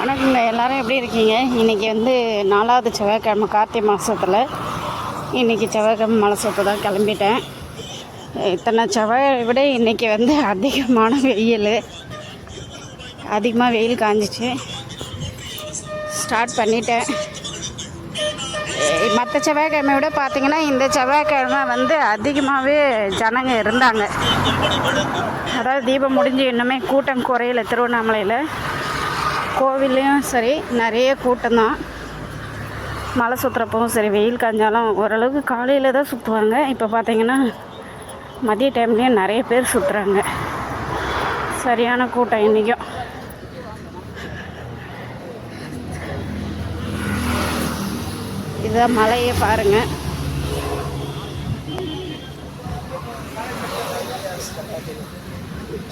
வணக்கங்க எல்லாரும் எப்படி இருக்கீங்க? இன்றைக்கி வந்து நாலாவது செவ்வாய்க்கிழமை கார்த்திகை மாதத்தில் இன்றைக்கி செவ்வாய்க்கிழமை மலை சுற்ற தான் கிளம்பிட்டேன். இத்தனை செவ்வாயை விட இன்றைக்கி வந்து அதிகமான வெயில். அதிகமாக வெயில் காஞ்சிச்சு. ஸ்டார்ட் பண்ணிட்டேன். மற்ற செவ்வாய்க்கிழமை விட பார்த்திங்கன்னா இந்த செவ்வாய்க்கிழமை வந்து அதிகமாகவே ஜனங்க இருந்தாங்க. அதாவது தீபம் முடிஞ்சு இன்னுமே கூட்டம் குறையல திருவண்ணாமலையில். கோவில்லையும் சரி நிறைய கூட்டம் தான் மழை சுற்றுறப்பவும் சரி வெயில் காஞ்சாலும் ஓரளவுக்கு காலையில் தான் சுற்றுவாங்க இப்போ பார்த்தீங்கன்னா மதிய டைம்லேயும் நிறைய பேர் சுற்றுறாங்க சரியான கூட்டம் இன்றைக்கும் இதுதான் மலையை பாருங்கள்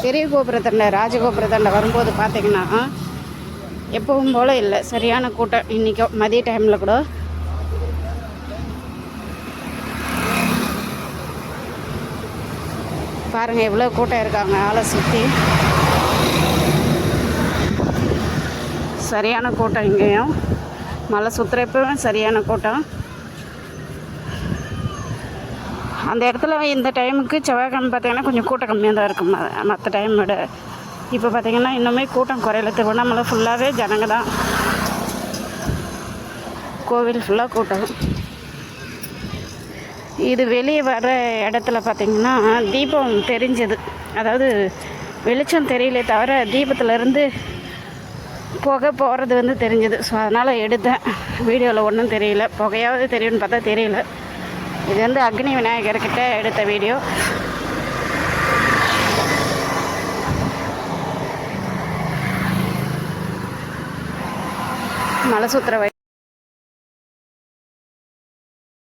பெரிய கோபுரத்தண்டை ராஜகோபுரத்தண்டை வரும்போது பார்த்தீங்கன்னா எப்பவும் போல் இல்லை. சரியான கூட்டம். இன்றைக்கும் மதிய டைமில் கூட. பாருங்கள் எவ்வளோ கூட்டம் இருக்காங்க. ஆளை சுற்றி சரியான கூட்டம் இங்கேயும். மலை சுற்றுறப்பவும் சரியான கூட்டம். அந்த இடத்துல இந்த டைமுக்கு செவ்வாய்க்கிழமை பார்த்தீங்கன்னா கொஞ்சம் கூட்டம் கம்மியாக தான் இருக்கும். மற்ற டைம் விட. இப்போ பார்த்திங்கன்னா இன்னுமே கூட்டம் குறையில. திருவண்ணாமலை ஃபுல்லாகவே ஜனங்க தான். கோவில் ஃபுல்லாக கூட்டம். இது வெளியே வர இடத்துல பார்த்திங்கன்னா தீபம் தெரிஞ்சது. அதாவது வெளிச்சம் தெரியலே தவிர தீபத்துலேருந்து புகை போகிறது வந்து தெரிஞ்சது. ஸோ அதனால் எடுத்தேன். வீடியோவில் ஒன்றும் தெரியல. புகையாவது தெரியும்னு பார்த்தா தெரியல. இது வந்து அக்னி விநாயகர்கிட்ட எடுத்த வீடியோ. மலை சுற்றுற வழி